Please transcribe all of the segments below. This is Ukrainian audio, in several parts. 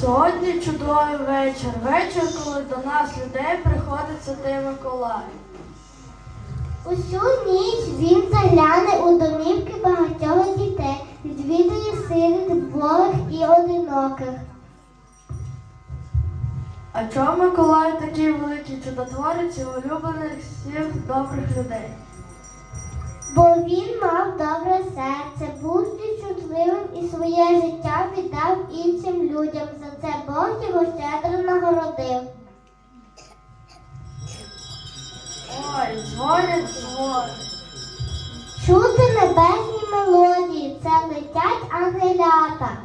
Сьогодні чудовий вечір. Вечір, коли до нас людей приходить Святий Миколай. Усю ніч він загляне у домівки багатьох дітей, відвідує сиріт, вдвох і одиноких. А чому Миколай такий великий чудотворець і улюблений всіх добрих людей? Бо він мав добре серце, був співчутливим і своє життя віддав іншим людям. За це Бог його щедро нагородив. Ой, дзвонять, дзвонять. Чути небесні мелодії, це летять ангелята.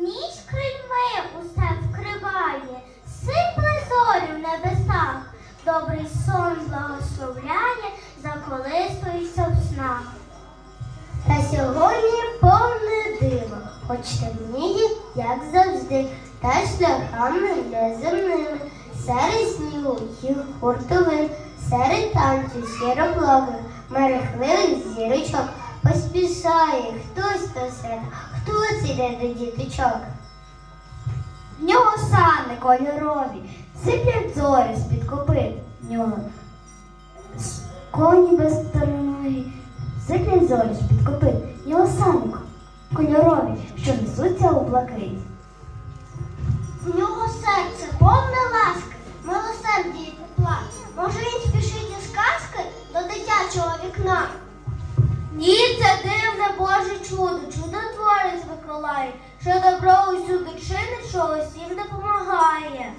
Ніч крильми усе вкриває, сипле зорю в небесах, добрий сон благословляє, хоч темніє, як завжди, та шляхами неземними, серед снігу їх хуртовин, серед танцю сіроблогих, мерехливих зірочок, поспішає хтось до хто це йде до діточок. В нього сани кольорові, сиплять зорі з-під копит. В нього коні без ноги, сиплять зорі з-під копит. В нього сани кольорові, що несуться у блакить. В нього серце повне ласки, милосердя і тепла. Може він спішить із казки до дитячого вікна? Ні, це дивне Боже чудо, чудотворець Миколай, що добро усюди чинить, що усім допомагає.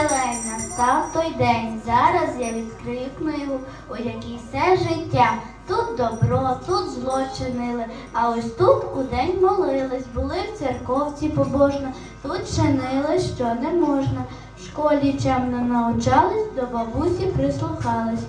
День зелень, настав той день. Зараз я відкрию книгу, у якій все життя. Тут добро, тут зло чинили, а ось тут у день молились, були в церковці побожно, тут чинили, що не можна. В школі чемно научались, до бабусі прислухались.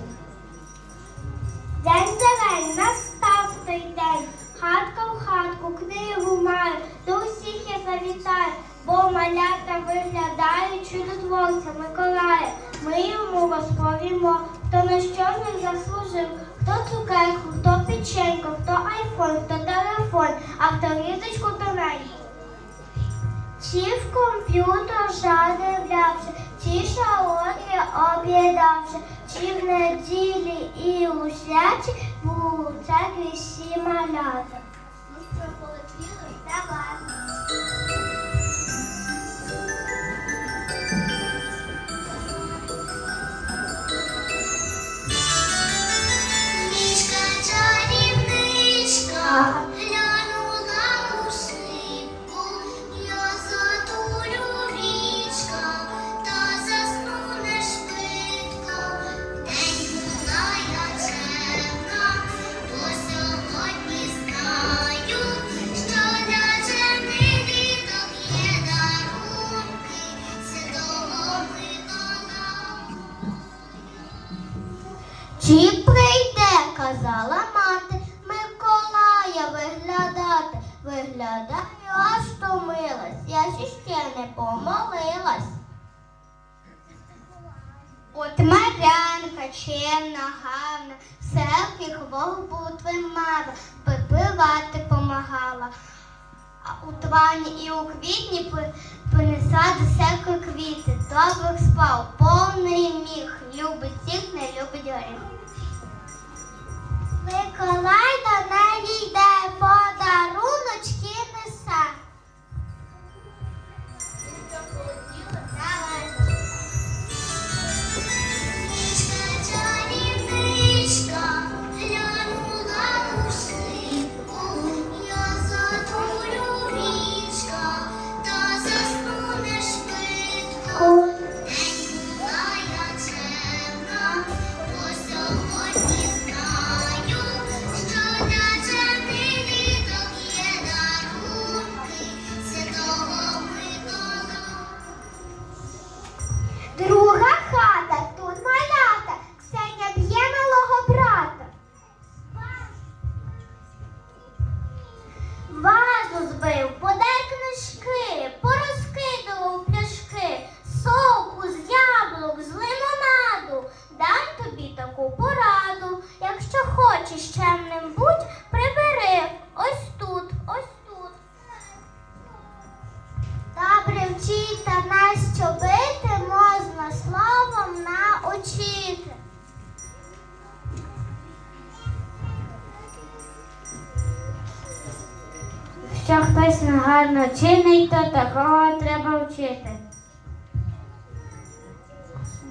День зелень, настав той день. Хатка в хатку, книгу маю, до усіх я завітаю, бо малята виглядають чудотворця Миколая. Ми йому розповімо, хто на що він заслужив, хто цукерку, хто печеньку, хто айфон, хто телефон, а хто ріточку тоненьку. Чи в комп'ютер задивлявся, чи шаолі об'їдався, чи в неділі і у святі у церкві всі малята. Ну що, полетіли? Давай. І у квітні понесла до себе квіти, добрих спав, повний міг, любить всіх, не любить горіх. Миколай до неї йде, подаруночки чинить, то такого треба вчити.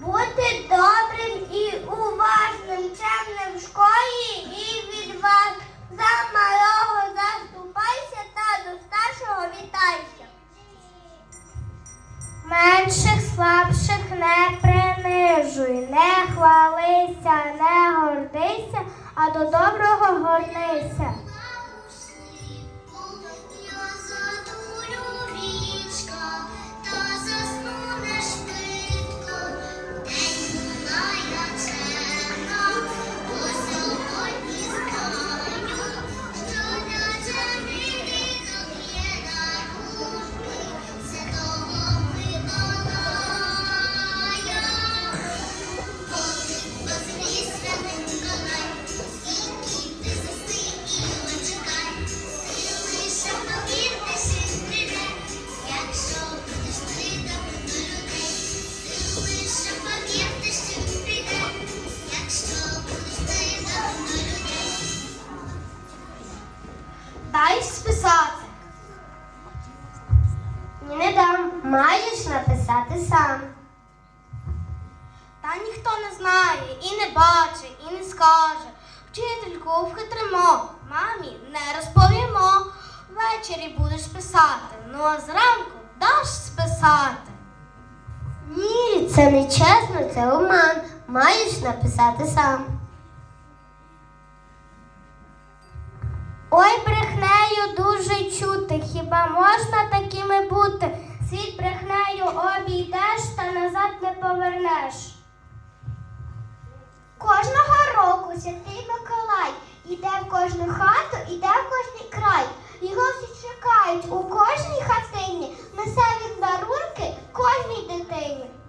Бути добрим і уважним, чемним в школі і відваж. За малого заступайся та до старшого вітайся. Менших слабших не принижуй, не хвалися, не гордися, а до доброго горнися. Маєш написати сам. Ой, брехнею дуже чути, хіба можна такими бути? Світ брехнею обійдеш та назад не повернеш. Кожного року святий Миколай іде в кожну хату, іде в кожний край. Його всі чекають у кожній хатині, несе він дарунки кожній дитині.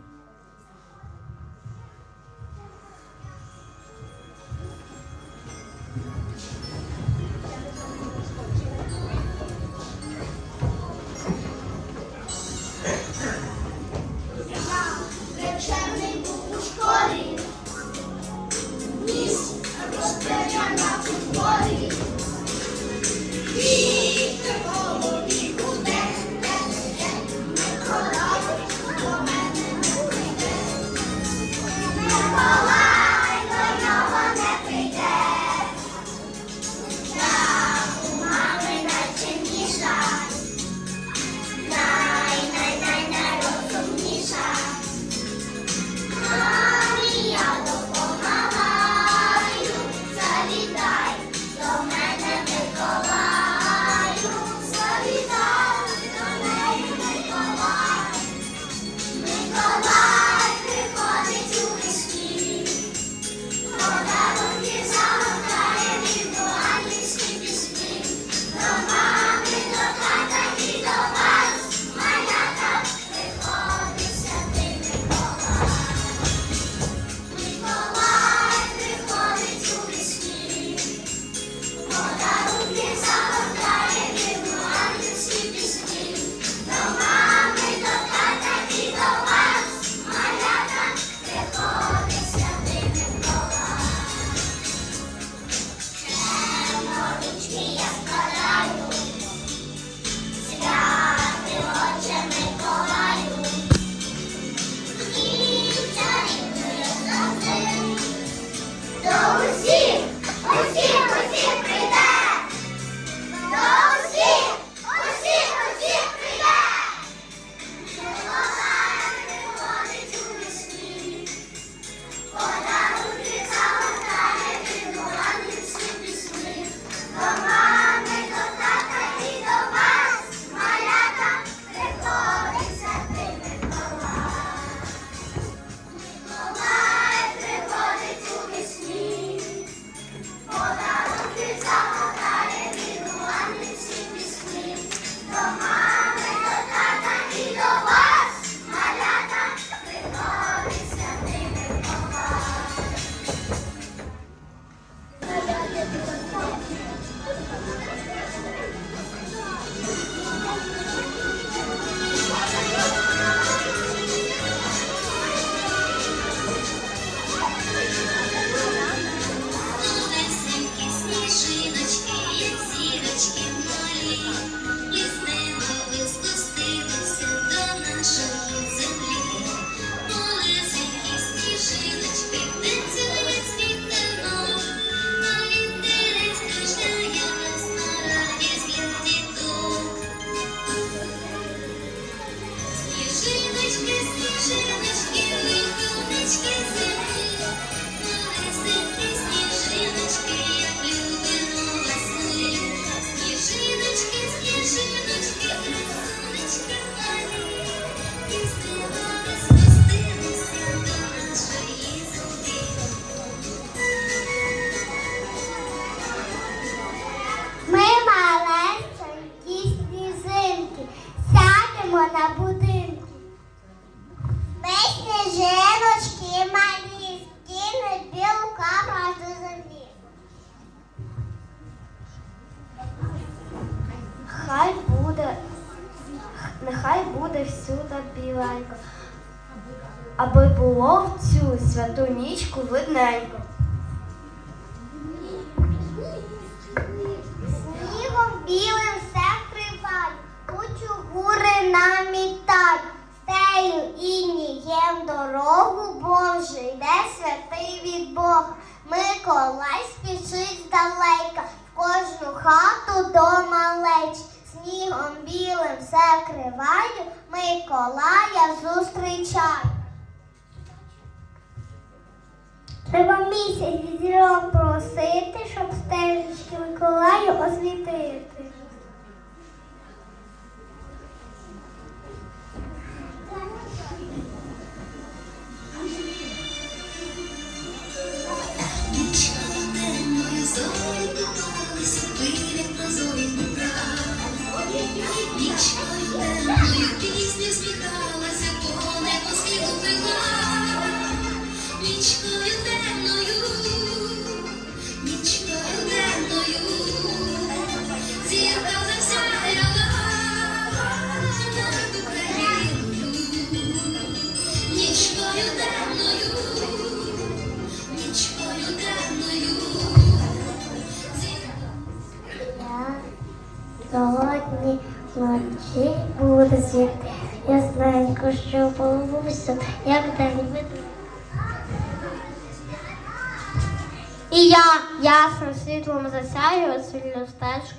Аби було в цю святу нічку видненько. Снігом білим все вкривай, кучу гури намітай, стелю інієм дорогу Боже, йде святий від Бога. Миколай спішить здалека, в кожну хату до малеч. Снігом білим все вкриваю, Миколая зустрічай. Треба місяць зірок просити, щоб стежечки Миколаю освітити.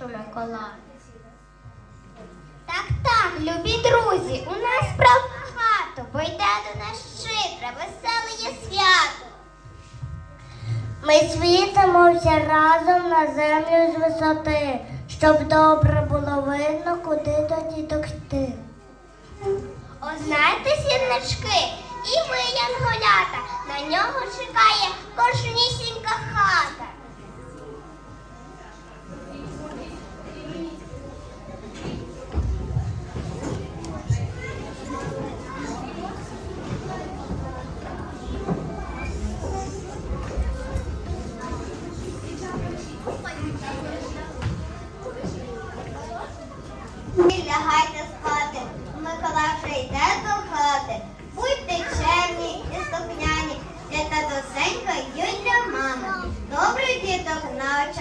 Стежку Миколая. Так, так, любі друзі, у нас справ багато, бо йде до нас щедре, веселе є свято. Ми світимося разом на землю з висоти, щоб добре було видно, куди до діток йти. О, сірнички, і ми, янголята, на нього чекає кожнісінька хата.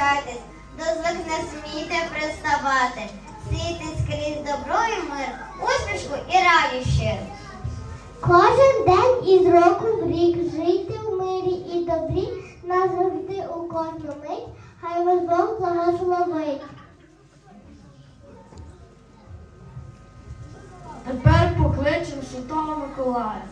Навчайтесь, до злих не смійте приставати. Сійте скрізь добро і мир, усмішку і радість. Кожен день із року в рік жийте в мирі і добрі назавжди у кожну мить, хай вас Бог благословить. Тепер покличемо Святого Миколая.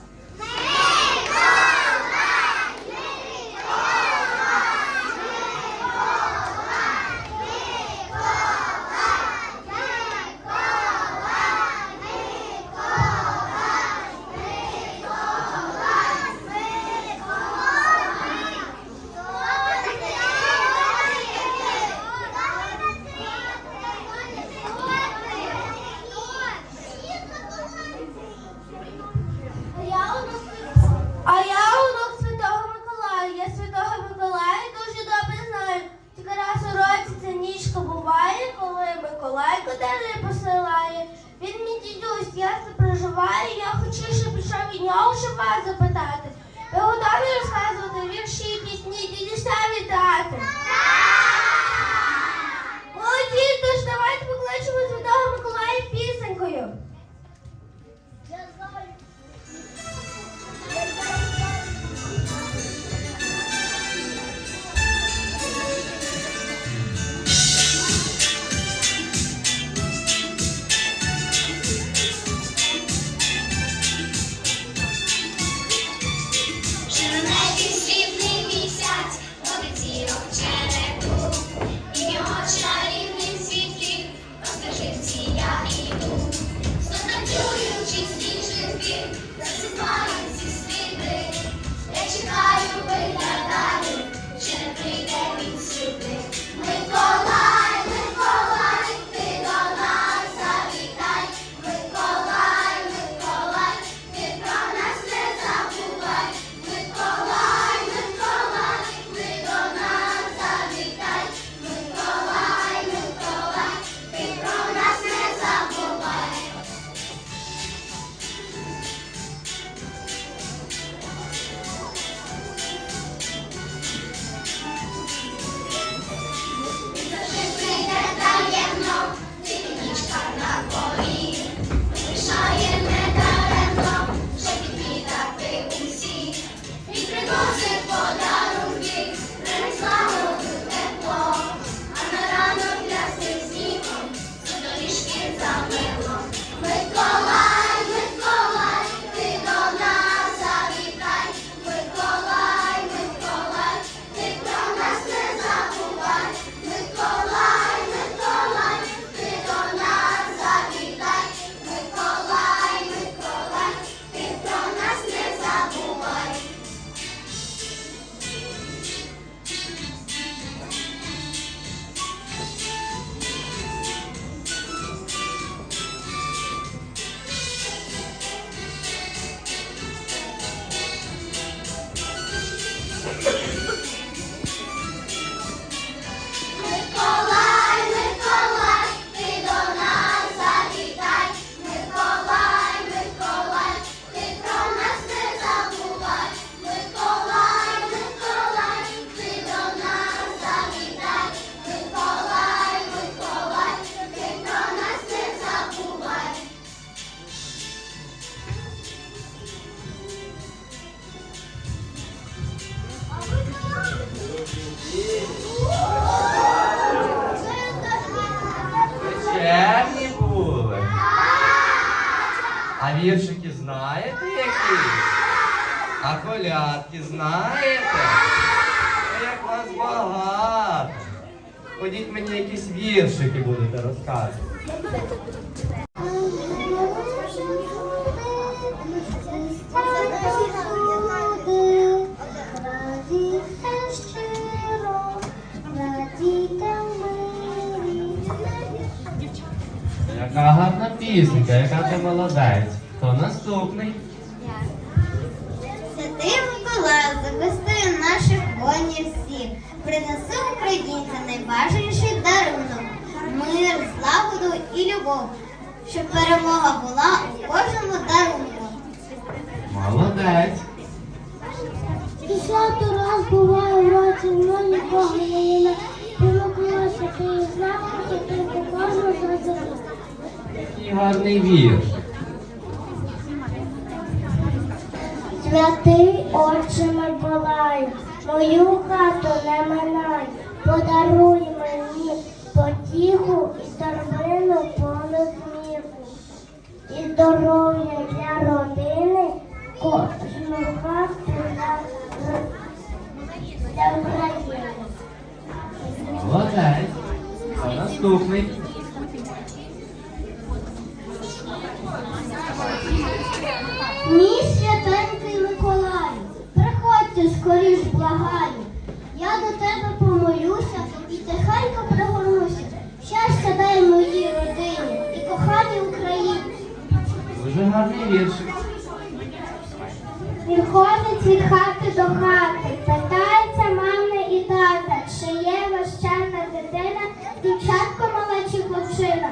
А віршики знаєте які? А колядки знаєте? Ой, Як вас багато. Ходіть мені якісь віршики будете розказувати. Гарна пісенька, яка ти молодець. Хто наступний? Святий Миколай захистує наших воїнів всіх. Принеси українцям найбажаніший дарунок. Мир, злагоду і любов. Щоб перемога була у кожному дарунку. Молодець. Десятий раз буває в році, но нікого не є. Примокнулася ти і знав, що ти покажу за землю. Який гарний вірш. Святий отче Миколаю, мою хату не минай, подаруй мені потіху і торбину повну сміху. І здоров'я для родини, кожну хату для, України. Молодець. Хто наступний? Мій святенький Миколаю, приходьте скоріш, благаю. Я до тебе помолюся і тихенько пригорнуся. Щастя дай моїй родині і коханій Україні. Дуже гарний віршик. Він ходить від хати до хати, питається мами і тата, чи є ващана дитина, дівчатко мала чи хлопчина.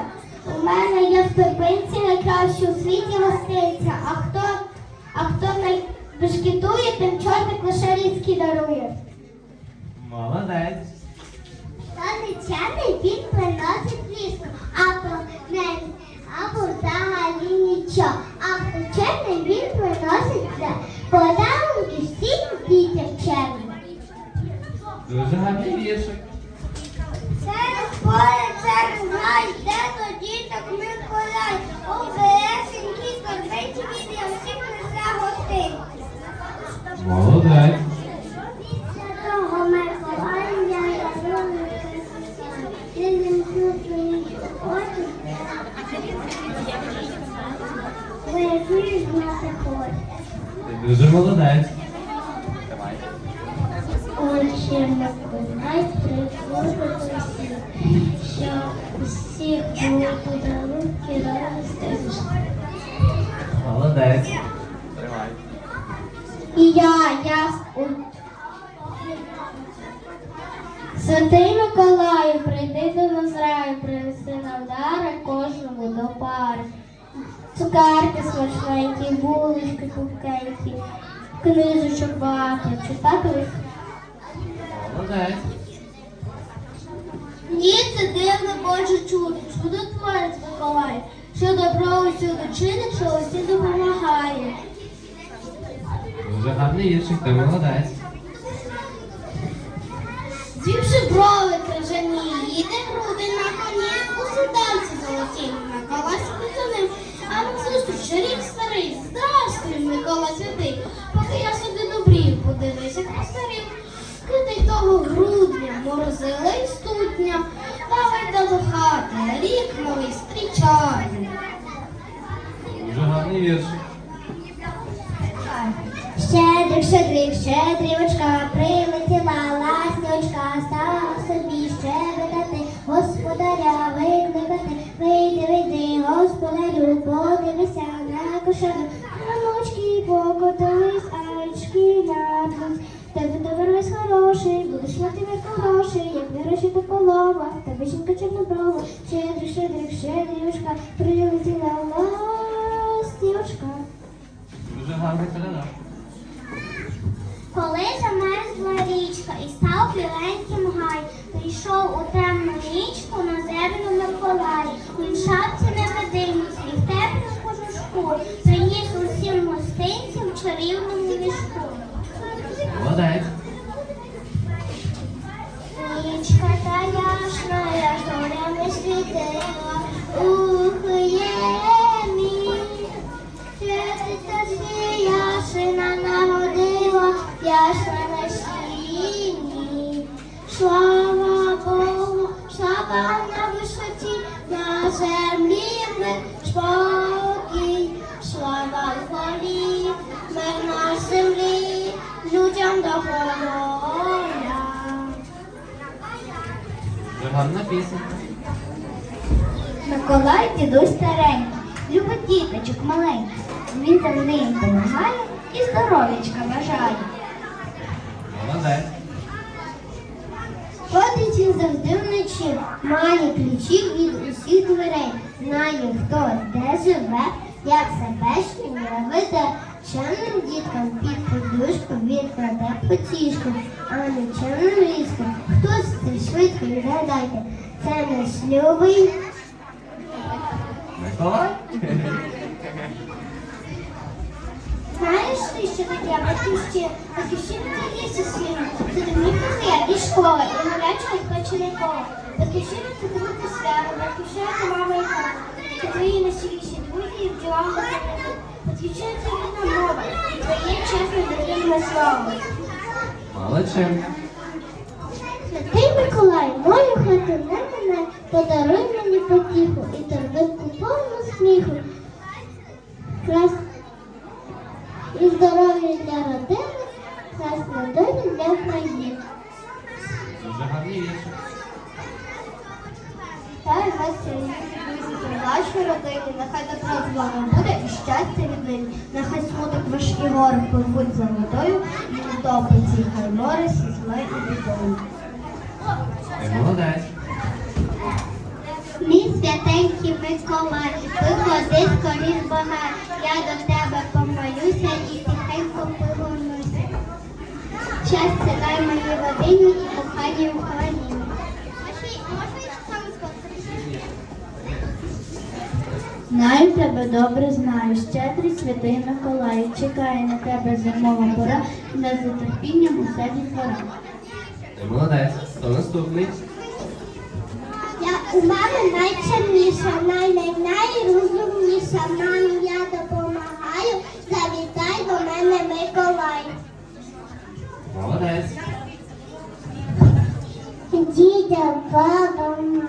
У мене є в торбинці найкращу у світі гостинця, а хто, а хто не бешкетує, тим чорник лише різкі дарує. Молодець. Сонечаний він приносить ліску, або не, або взагалі нічого. А хто чемний він приносить це. Подарунки всім дітям чемним. Дуже гарний віршик. Через де тоді так Миколай, у велесенькій торбиці він Молодець. Ні, це дивне Боже чудо, чудо творить Миколай, що добро усюди чинить, що усі допомагає. Дуже гарний віршик, ти молодець. Звівши брови крижані, їде груди на коні, у сідальці золоті, Микола сидить за ним, а назустріч рік старий, здравствуй, Микола святий, поки я собі добрів, подивись, як постарів. Кидай того грудня, морозила і стутня, давай до хати, рік новий зустрічати. Дуже гарний віршик. Щедрик, щедрик, щедрівочка, прилетіла ласточка, стала собі щебетати, господаря викликати, вийди, вийди, господарю, подивися на кошару, Раночки покотились, айчки надвись, тебе довернись хороший, будеш мати вірку грошей, як вирощі до полова, тебе жінка чорноброва, щедрик, щедрик, щедрівочка, прилетіла ластівочка. Дуже гарний коляда. Коли замерзла річка і став біленьким гай, прийшов у темну річку на землю Миколай. Він шапці Молодець. Миколай дідусь старенький, любить діточок маленьких. Він завжди їм допомагає і здоров'ячка бажає. Молодець. Ходить він завжди вночі, має ключі від усіх дверей, знає, хто де живе, як себе щодня веде. Чемним діткам під подушку він кладе потішку, а нечемним ліском хтось це швидко відгадайте. Це наш любий. Миколай. Знаєш ти, що таке батьківщина? Батьківщина це є сусідня. Це домівка і школа, і гарячого відпочине коло. Батьківщина це друге свято, батьківщина це мама і тато. Це твої найсіліші друзі і бджола на Батьківщина це рідна мова, і твоє чесне дитинне слово. Молодчинка. Святий Миколай, мою хату не мене, подаруй мені потіху і торбинку повну сміху. Крас... І здоров'я для родини, красна доля для країни. Вітаю вас сьогодні, друзі, про вашу родину. Нехай добро з вами буде і щастя від нині. Нехай смуток важкі гори пливуть за водою, і утопиться, хай море злою і бідою. Ти молодець. Мій святенький Миколай, виходи скоріш багай, я до тебе помолюся і тихенько повернуся. Щастя дай моїй родині і коханій Україні. Знаю тебе добре, знаю, щедрий святий Миколай, чекає на тебе зимова пора, на затерпінням усе дітвора. Ти молодець. Хто наступний? Я у мами найчарніша, найрозумніша. Мамі я допомагаю. Завітай до мене Миколай. Молодець. Дідя, баба. м.